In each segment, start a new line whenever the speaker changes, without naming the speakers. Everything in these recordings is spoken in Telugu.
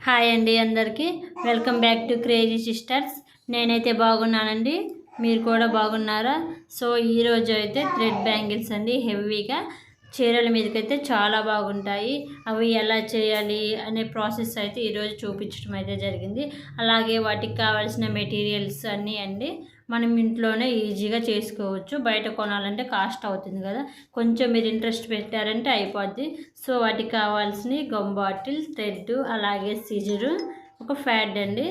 హాయ్ అండి అందరికీ. Welcome back to crazy sisters నేనైతే బాగున్నానండి. మీరు కూడా బాగున్నారా? సో ఈరోజు అయితే థ్రెడ్ బ్యాంగిల్స్ అండి హెవీగా చీరల మీదకైతే చాలా బాగుంటాయి. అవి ఎలా చేయాలి అనే ప్రాసెస్ అయితే ఈరోజు చూపించడం అయితే జరిగింది. అలాగే వాటికి కావాల్సిన మెటీరియల్స్ అన్నీ అండి. మనం ఇంట్లోనే ఈజీగా చేసుకోవచ్చు. బయట కొనాలంటే కాస్ట్ అవుతుంది కదా. కొంచెం మీరు ఇంట్రెస్ట్ పెట్టారంటే అయిపోద్ది. సో వాటికి కావాల్సిన గమ్ బాటిల్ థ్రెడ్ అలాగే సీజరు ఒక ఫ్యాడ్ అండి.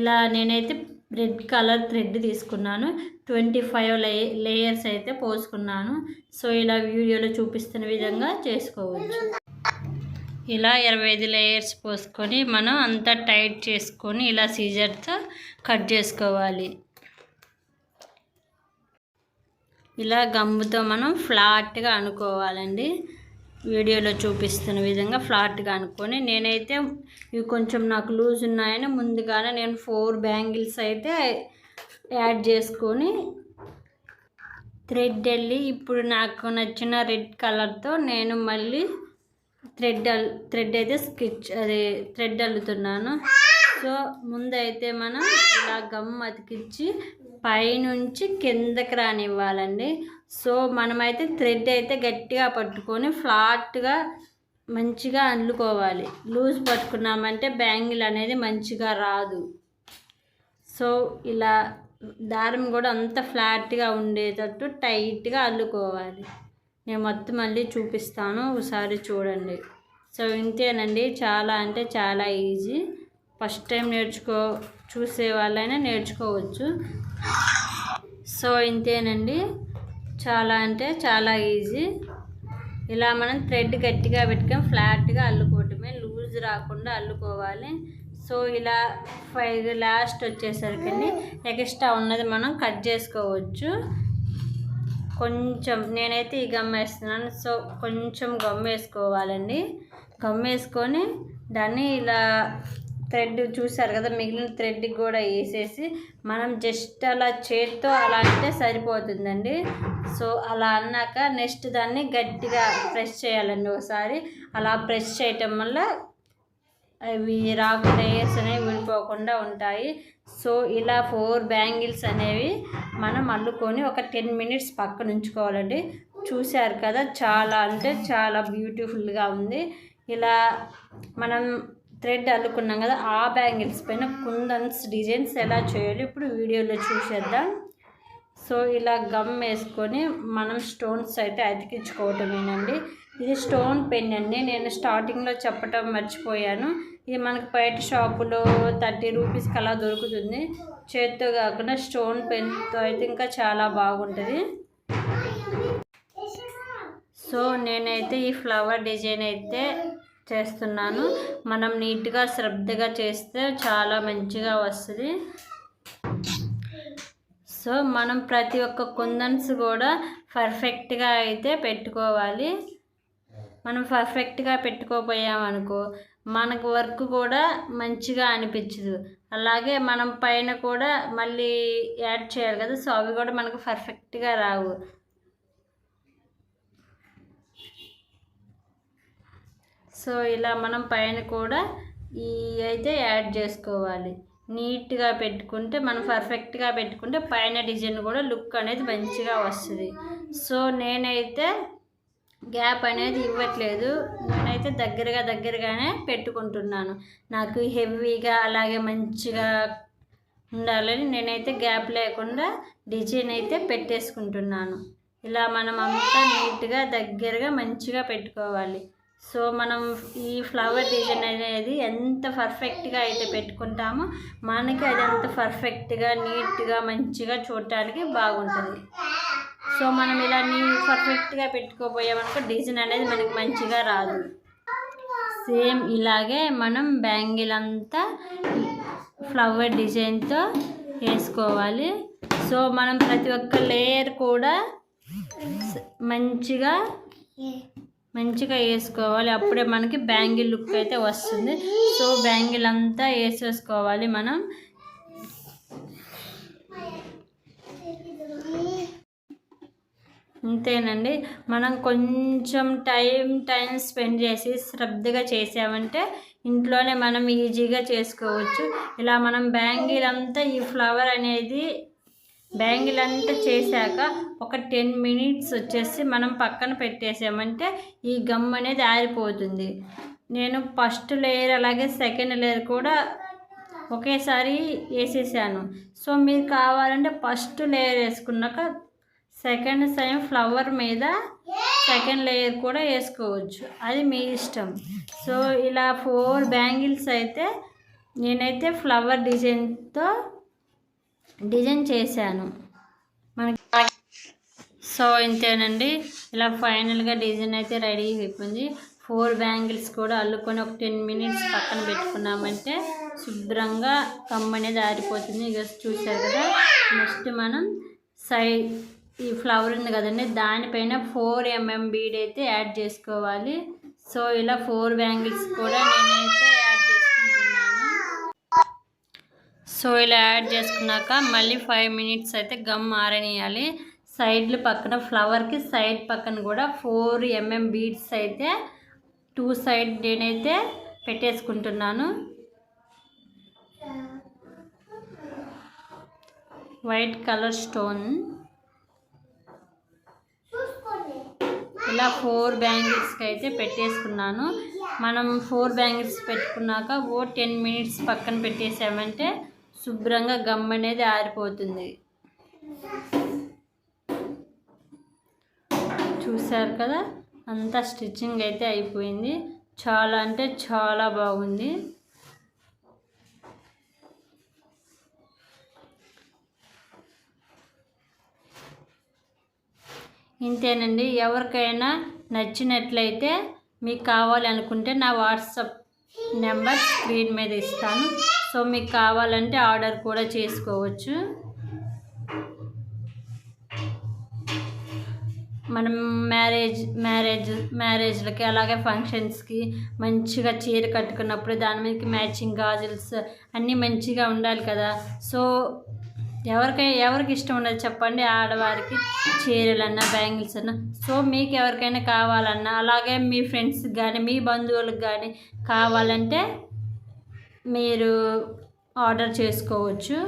ఇలా నేనైతే రెడ్ కలర్ థ్రెడ్ తీసుకున్నాను. ట్వంటీ ఫైవ్ లే లేయర్స్ అయితే పోసుకున్నాను. సో ఇలా వీడియోలో చూపిస్తున్న విధంగా చేసుకోవచ్చు. ఇలా ఇరవై ఐదు లేయర్స్ పోసుకొని మనం అంతా టైట్ చేసుకొని ఇలా సీజర్తో కట్ చేసుకోవాలి. ఇలా గమ్ముతో మనం ఫ్లాట్గా అనుకోవాలండి. వీడియోలో చూపిస్తున్న విధంగా ఫ్లాట్గా అనుకొని నేనైతే ఇవి కొంచెం నాకు లూజ్ ఉన్నాయని ముందుగానే నేను ఫోర్ బ్యాంగిల్స్ అయితే యాడ్ చేసుకొని థ్రెడ్ వెళ్ళి ఇప్పుడు నాకు నచ్చిన రెడ్ కలర్తో నేను మళ్ళీ థ్రెడ్ అల్ థ్రెడ్ అయితే స్కెచ్ అది థ్రెడ్ అల్లుతున్నాను. సో ముందైతే మనం ఇలా గమ్ అతికించి పైనుంచి కిందకి రానివ్వాలండి. సో మనమైతే థ్రెడ్ అయితే గట్టిగా పట్టుకొని ఫ్లాట్గా మంచిగా అల్లుకోవాలి. లూజ్ పట్టుకున్నామంటే బ్యాంగిల్ అనేది మంచిగా రాదు. సో ఇలా దారం కూడా అంత ఫ్లాట్గా ఉండేటట్టు టైట్గా అల్లుకోవాలి. నేను మొత్తం మళ్ళీ చూపిస్తాను ఒకసారి చూడండి. సో ఇంతేనండి. చాలా అంటే చాలా ఈజీ. ఫస్ట్ టైం నేర్చుకో చూసే వాళ్ళైనా నేర్చుకోవచ్చు. సో ఇంతేనండి. చాలా అంటే చాలా ఈజీ. ఇలా మనం థ్రెడ్ గట్టిగా పెట్టుకొని ఫ్లాట్గా అల్లుకోవటమే లూజ్ రాకుండా అల్లుకోవాలి. సో ఇలా ఫైవ్ లాస్ట్ వచ్చేసరికి ఎక్స్ట్రా ఉన్నది మనం కట్ చేసుకోవచ్చు. కొంచెం నేనైతే ఈ గమ్ వేస్తున్నాను. సో కొంచెం గమ్ వేసుకోవాలండి. గమ్ వేసుకొని దాన్ని ఇలా థ్రెడ్ చూసారు కదా మిగిలిన థ్రెడ్ కూడా వేసేసి మనం జస్ట్ అలా చేత్తో అలా అంటే సరిపోతుందండి. సో అలా అన్నాక నెక్స్ట్ దాన్ని గట్టిగా ప్రెస్ చేయాలండి ఒకసారి. అలా ప్రెస్ చేయటం వల్ల అవి రాకు లేయర్స్ అనేవి విడిపోకుండా ఉంటాయి. సో ఇలా ఫోర్ బ్యాంగిల్స్ అనేవి మనం అల్లుకొని ఒక టెన్ మినిట్స్ పక్కన ఉంచుకోవాలండి. చూశారు కదా చాలా అంటే చాలా బ్యూటిఫుల్గా ఉంది. ఇలా మనం థ్రెడ్ అల్లుకున్నాం కదా ఆ బ్యాంగిల్స్ పైన కుందన్స్ డిజైన్స్ ఎలా చేయాలి ఇప్పుడు వీడియోలో చూసేద్దాం. సో ఇలా గమ్ వేసుకొని మనం స్టోన్స్ అయితే అతికించుకోవటమేనండి. ఇది స్టోన్ పెన్ అండి. నేను స్టార్టింగ్లో చెప్పటం మర్చిపోయాను. ఇది మనకు బయట షాపులో థర్టీ రూపీస్కి అలా దొరుకుతుంది. చేత్తో కాకుండా స్టోన్ పెన్తో అయితే ఇంకా చాలా బాగుంటుంది. సో నేనైతే ఈ ఫ్లవర్ డిజైన్ అయితే చేస్తున్నాను. మనం నీట్గా శ్రద్ధగా చేస్తే చాలా మంచిగా వస్తుంది. సో మనం ప్రతి ఒక్క కుందన్స్ కూడా పర్ఫెక్ట్గా అయితే పెట్టుకోవాలి. మనం పర్ఫెక్ట్గా పెట్టుకోపోయామనుకో మనకు వర్క్ కూడా మంచిగా అనిపించదు. అలాగే మనం పైన కూడా మళ్ళీ యాడ్ చేయాలి కదా సో అవి కూడా మనకు పర్ఫెక్ట్గా రావు. సో ఇలా మనం పైన కూడా ఈ అయితే యాడ్ చేసుకోవాలి. నీట్గా పెట్టుకుంటే మనం పర్ఫెక్ట్గా పెట్టుకుంటే పైన డిజైన్ కూడా లుక్ అనేది మంచిగా వస్తుంది. సో నేనైతే గ్యాప్ అనేది ఇవ్వట్లేదు. నేనైతే దగ్గరగా దగ్గరగానే పెట్టుకుంటున్నాను. నాకు హెవీగా అలాగే మంచిగా ఉండాలని నేనైతే గ్యాప్ లేకుండా డిజైన్ అయితే పెట్టేసుకుంటున్నాను. ఇలా మనం అంతా నీట్గా దగ్గరగా మంచిగా పెట్టుకోవాలి. సో మనం ఈ ఫ్లవర్ డిజైన్ అనేది ఎంత పర్ఫెక్ట్గా అయితే పెట్టుకుంటామో మనకి అది అంత పర్ఫెక్ట్గా నీట్గా మంచిగా చూడటానికి బాగుంటుంది. సో మనం ఇలా నీ పర్ఫెక్ట్గా పెట్టుకోపోయామనుకో డిజైన్ అనేది మనకి మంచిగా రాదు. సేమ్ ఇలాగే మనం బ్యాంగిల్ అంతా ఫ్లవర్ డిజైన్తో వేసుకోవాలి. సో మనం ప్రతి ఒక్క లేయర్ కూడా మంచిగా మంచిగా వేసుకోవాలి. అప్పుడే మనకి బ్యాంగిల్ లుక్ అయితే వస్తుంది. సో బ్యాంగిల్ అంతా వేసేసుకోవాలి మనం. అంతేనండి. మనం కొంచెం టైం టైం స్పెండ్ చేసి శ్రద్ధగా చేసామంటే ఇంట్లోనే మనం ఈజీగా చేసుకోవచ్చు. ఇలా మనం బ్యాంగిల్ అంతా ఈ ఫ్లవర్ అనేది బ్యాంగిల్ అంతా చేశాక ఒక టెన్ మినిట్స్ వచ్చేసి మనం పక్కన పెట్టేసామంటే ఈ గమ్ అనేది ఆరిపోతుంది. నేను ఫస్ట్ లేయర్ అలాగే సెకండ్ లేయర్ కూడా ఒకేసారి వేసేసాను. సో మీరు కావాలంటే ఫస్ట్ లేయర్ వేసుకున్నాక సెకండ్ సైమ్ ఫ్లవర్ మీద సెకండ్ లేయర్ కూడా వేసుకోవచ్చు. అది మీ ఇష్టం. సో ఇలా ఫోర్ బ్యాంగిల్స్ అయితే నేనైతే ఫ్లవర్ డిజైన్తో డిజైన్ చేశాను. మనకి సో ఇంతేనండి. ఇలా ఫైనల్గా డిజైన్ అయితే రెడీ అయిపోయింది. ఫోర్ బ్యాంగిల్స్ కూడా అల్లుకొని ఒక టెన్ మినిట్స్ పక్కన పెట్టుకున్నామంటే శుభ్రంగా కమ్ అనేది ఆరిపోతుంది. ఇక చూసారు కదా? నెక్స్ట్ మనం సై ఈ ఫ్లవర్ ఉంది కదండి. దానిపైన ఫోర్ ఎంఎం బీడ్ అయితే యాడ్ చేసుకోవాలి. సో ఇలా ఫోర్ బ్యాంగిల్స్ కూడా నేనైతే యాడ్ చేసుకుంటున్నాను సో ఇలా యాడ్ చేసుకున్నాక మళ్ళీ ఫైవ్ మినిట్స్ అయితే గమ్ ఆరనియాలి సైడ్లు పక్కన ఫ్లవర్కి సైడ్ పక్కన కూడా ఫోర్ ఎంఎం బీడ్స్ అయితే టూ సైడ్ నేనైతే పెట్టేసుకుంటున్నాను. వైట్ కలర్ స్టోన్ ఇలా ఫోర్ బ్యాంగిల్స్కి అయితే పెట్టేసుకున్నాను. మనం ఫోర్ బ్యాంగిల్స్ పెట్టుకున్నాక ఓ టెన్ మినిట్స్ పక్కన పెట్టేసామంటే శుభ్రంగా గమ్ అనేది ఆరిపోతుంది. చూసారు కదా? అంతా స్టిచ్చింగ్ అయితే అయిపోయింది. చాలా అంటే చాలా బాగుంది. ఇంతేనండి. ఎవరికైనా నచ్చినట్లయితే మీకు కావాలి అనుకుంటే నా వాట్సాప్ నెంబర్ స్క్రీన్ మీద ఇస్తాను. సో మీకు కావాలంటే ఆర్డర్ కూడా చేసుకోవచ్చు. మనం మ్యారేజ్ మ్యారేజ్ మ్యారేజ్లకి అలాగే ఫంక్షన్స్కి మంచిగా చీర కట్టుకున్నప్పుడు దాని మీదకి మ్యాచింగ్ గాజుల్స్ అన్నీ మంచిగా ఉండాలి కదా. సో ఎవరికై ఎవరికి ఇష్టం ఉండదు చెప్పండి. ఆడవారికి చీరలన్నా బ్యాంగిల్స్ అన్నా. సో మీకు ఎవరికైనా కావాలన్నా అలాగే మీ ఫ్రెండ్స్కి కానీ మీ బంధువులకు కానీ కావాలంటే మీరు ఆర్డర్ చేసుకోవచ్చు.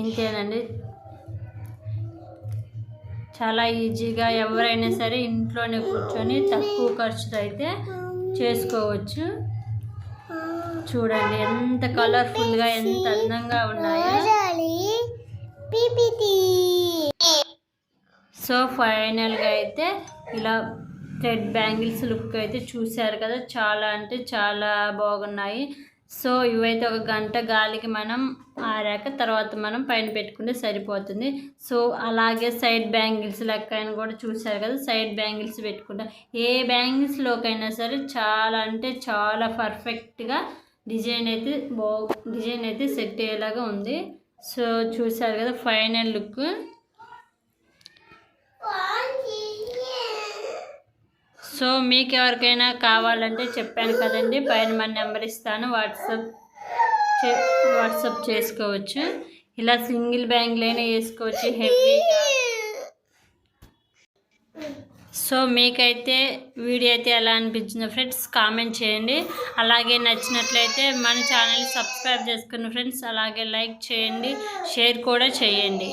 ఇంతేనండి. చాలా ఈజీగా ఎవరైనా సరే ఇంట్లోనే కూర్చొని తక్కువ ఖర్చుతో అయితే చేసుకోవచ్చు. చూడండి ఎంత కలర్ఫుల్గా ఎంత అందంగా ఉన్నాయో? సో ఫైనల్గా అయితే ఇలా థ్రెడ్ బ్యాంగిల్స్ లుక్ అయితే చూశారు కదా చాలా అంటే చాలా బాగున్నాయి. సో ఇవైతే ఒక గంట గాలికి మనం ఆరాక తర్వాత మనం పైన పెట్టుకుంటే సరిపోతుంది. సో అలాగే సైడ్ బ్యాంగిల్స్ లెక్కైనా కూడా చూసారు కదా సైడ్ బ్యాంగిల్స్ పెట్టుకుంటా ఏ బ్యాంగిల్స్లోకైనా సరే చాలా అంటే చాలా పర్ఫెక్ట్గా డిజైన్ అయితే బా డిజైన్ అయితే సెట్ అయ్యేలాగా ఉంది. సో చూసారు కదా ఫైనల్ లుక్. సో మీకు ఎవరికైనా కావాలంటే చెప్పాను కదండి పైన మన నెంబర్ ఇస్తాను వాట్సాప్ చే వాట్సాప్ చేసుకోవచ్చు. ఇలా సింగిల్ బ్యాంగిల్ అయినా వేసుకోవచ్చు హెవీగా. సో మీకైతే వీడియో అయితే ఎలా అనిపించిందో ఫ్రెండ్స్ కామెంట్ చేయండి. అలాగే నచ్చినట్లయితే మన ఛానల్ సబ్స్క్రైబ్ చేసుకున్న ఫ్రెండ్స్ అలాగే లైక్ చేయండి షేర్ కూడా చేయండి.